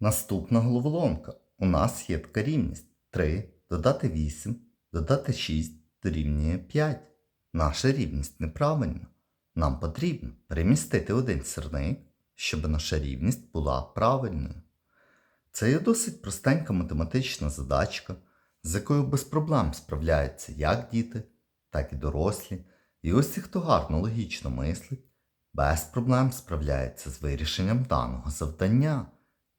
Наступна головоломка. У нас є така рівність 3 додати 8, додати 6 дорівнює 5. Наша рівність неправильна. Нам потрібно перемістити один сірник, щоб наша рівність була правильною. Це є досить простенька математична задачка, з якою без проблем справляються як діти, так і дорослі. І ті, хто гарно логічно мислить, без проблем справляється з вирішенням даного завдання.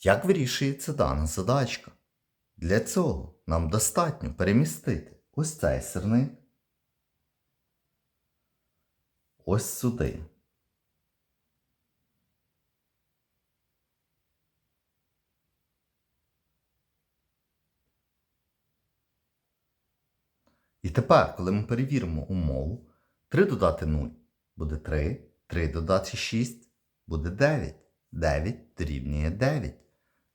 Як вирішується дана задачка? Для цього нам достатньо перемістити ось цей сирник ось сюди. І тепер, коли ми перевіримо умову, 3 додати 0 буде 3, 3 додати 6 буде 9. 9 дорівнює 9.